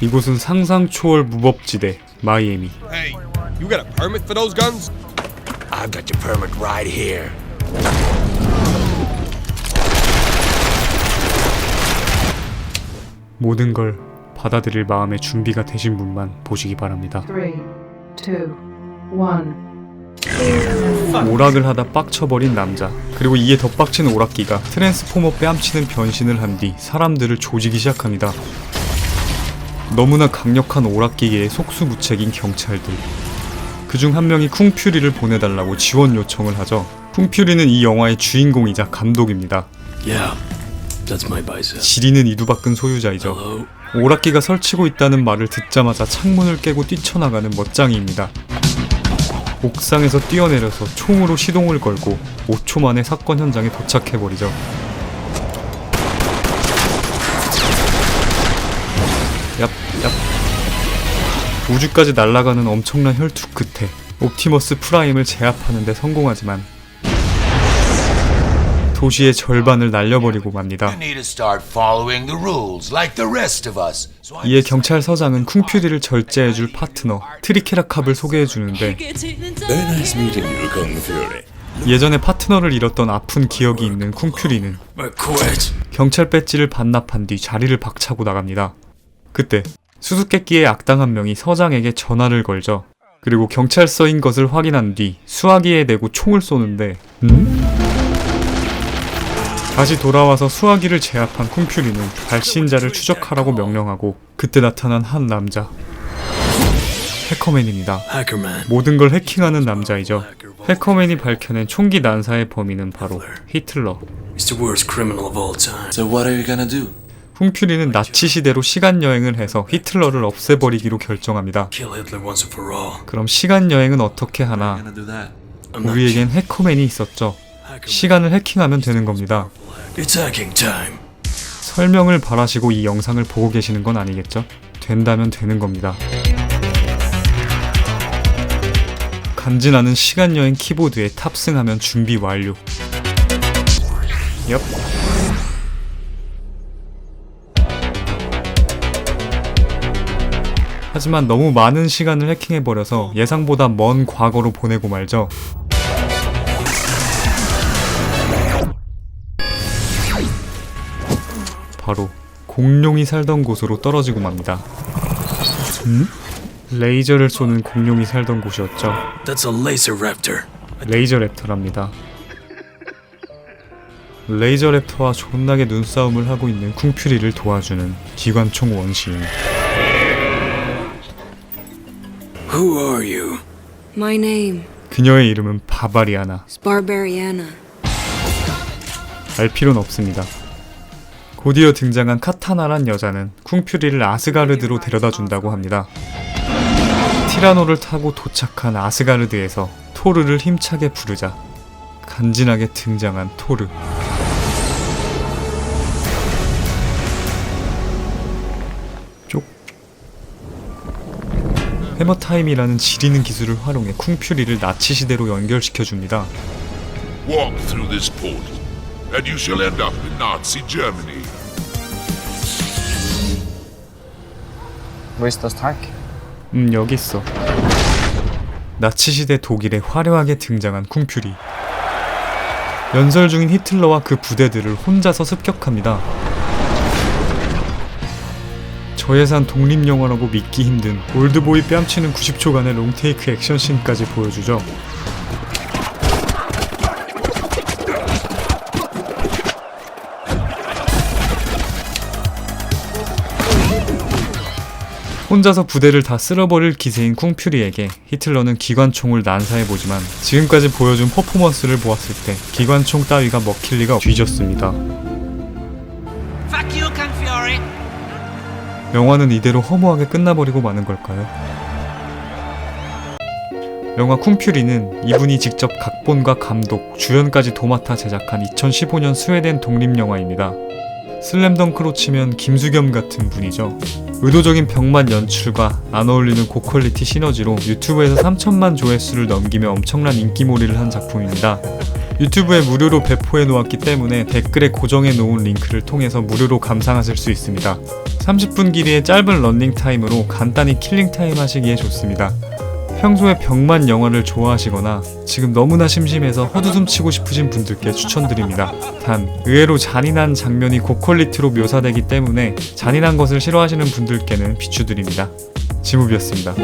이곳은 상상 초월 무법지대 마이애미. Hey, you got a permit for those guns? I've got your permit right here. 모든 걸 받아들일 마음의 준비가 되신 분만 보시기 바랍니다. Three, two, one. 오락을 하다 빡쳐버린 남자 그리고 이에 더 빡친 오락기가 트랜스포머 뺨치는 변신을 한 뒤 사람들을 조지기 시작합니다. 너무나 강력한 오락기계의 속수무책인 경찰들 그중 한 명이 쿵퓨리를 보내달라고 지원 요청을 하죠. 쿵퓨리는 이 영화의 주인공이자 감독입니다. Yeah, that's my bicep. 지리는 이두박근 소유자이죠. Hello. 오락기가 설치고 있다는 말을 듣자마자 창문을 깨고 뛰쳐나가는 멋쟁이입니다. 옥상에서 뛰어내려서 총으로 시동을 걸고 5초 만에 사건 현장에 도착해버리죠. 얍, 얍. 우주까지 날아가는 엄청난 혈투 끝에 옵티머스 프라임을 제압하는 데 성공하지만 도시의 절반을 날려버리고 맙니다. You need to start following the rules like the rest of us. So I 이에 경찰서장은 쿵퓨리를 절제해줄 파트너 트리케라캅을 소개해주는데. 예전에 파트너를 잃었던 아픈 기억이 있는 쿵퓨리는. 경찰 배지를 반납한 뒤 자리를 박차고 나갑니다. 그때 수수께끼의 악당 한 명이 서장에게 전화를 걸죠. 그리고 경찰서인 것을 확인한 뒤 수화기에 대고 총을 쏘는데 음? 다시 돌아와서 수화기를 제압한 쿵퓨리는 발신자를 추적하라고 명령하고 그때 나타난 한 남자 해커맨입니다. 모든 걸 해킹하는 남자이죠. 해커맨이 밝혀낸 총기 난사의 범인은 바로 히틀러. 쿵퓨리는 나치 시대로 시간 여행을 해서 히틀러를 없애버리기로 결정합니다. 그럼 시간 여행은 어떻게 하나? 우리에겐 해커맨이 있었죠. 시간을 해킹하면 되는 겁니다. 설명을 바라시고 이 영상을 보고 계시는 건 아니겠죠? 된다면 되는 겁니다. 간지나는 시간 여행 키보드에 탑승하면 준비 완료. 엽. 하지만 너무 많은 시간을 해킹해버려서 예상보다 먼 과거로 보내고 말죠. 바로 공룡이 살던 곳으로 떨어지고 맙니다. 음? 레이저를 쏘는 공룡이 살던 곳이었죠. That's a laser raptor. 레이저 랩터랍니다. 레이저 랩터와 존나게 눈싸움을 하고 있는 쿵퓨리를 도와주는 기관총 원시인. Who are you? My name 그녀의 이름은 바바리아나. Barbariana. 알 필요는 없습니다. 곧이어 등장한 카타나란 여자는 쿵퓨리를 아스가르드로 데려다 준다고 합니다. 티라노를 타고 도착한 아스가르드에서 토르를 힘차게 부르자 간지나게 등장한 토르. 쪽. 해머타임이라는 지리는 기술을 활용해 쿵퓨리를 나치 시대로 연결시켜 줍니다. Walk through this portal, and you shall end up in Nazi Germany. Ist das Tag? 음 여기 있어. 나치 시대 독일에 화려하게 등장한 쿵퓨리. 연설 중인 히틀러와 그 부대들을 혼자서 습격합니다. 저예산 독립영화라고 믿기 힘든 올드보이 뺨치는 90초간의 롱테이크 액션씬까지 보여주죠. 혼자서 부대를 다 쓸어버릴 기세인 쿵퓨리에게 히틀러는 기관총을 난사해보지만 지금까지 보여준 퍼포먼스를 보았을 때 기관총 따위가 먹힐 리가 뒤졌습니다. 영화는 이대로 허무하게 끝나버리고 마는 걸까요? 영화 쿵퓨리는 이분이 직접 각본과 감독, 주연까지 도맡아 제작한 2015년 스웨덴 독립영화입니다. 슬램덩크로 치면 김수겸 같은 분이죠. 의도적인 병만 연출과 안 어울리는 고퀄리티 시너지로 유튜브에서 3천만 조회수를 넘기며 엄청난 인기몰이를 한 작품입니다. 유튜브에 무료로 배포해 놓았기 때문에 댓글에 고정해 놓은 링크를 통해서 무료로 감상하실 수 있습니다. 30분 길이의 짧은 런닝 타임으로 간단히 킬링 타임 하시기에 좋습니다. 평소에 병만 영화를 좋아하시거나 지금 너무나 심심해서 헛웃음 치고 싶으신 분들께 추천드립니다. 단 의외로 잔인한 장면이 고퀄리티로 묘사되기 때문에 잔인한 것을 싫어하시는 분들께는 비추드립니다. 지무비였습니다.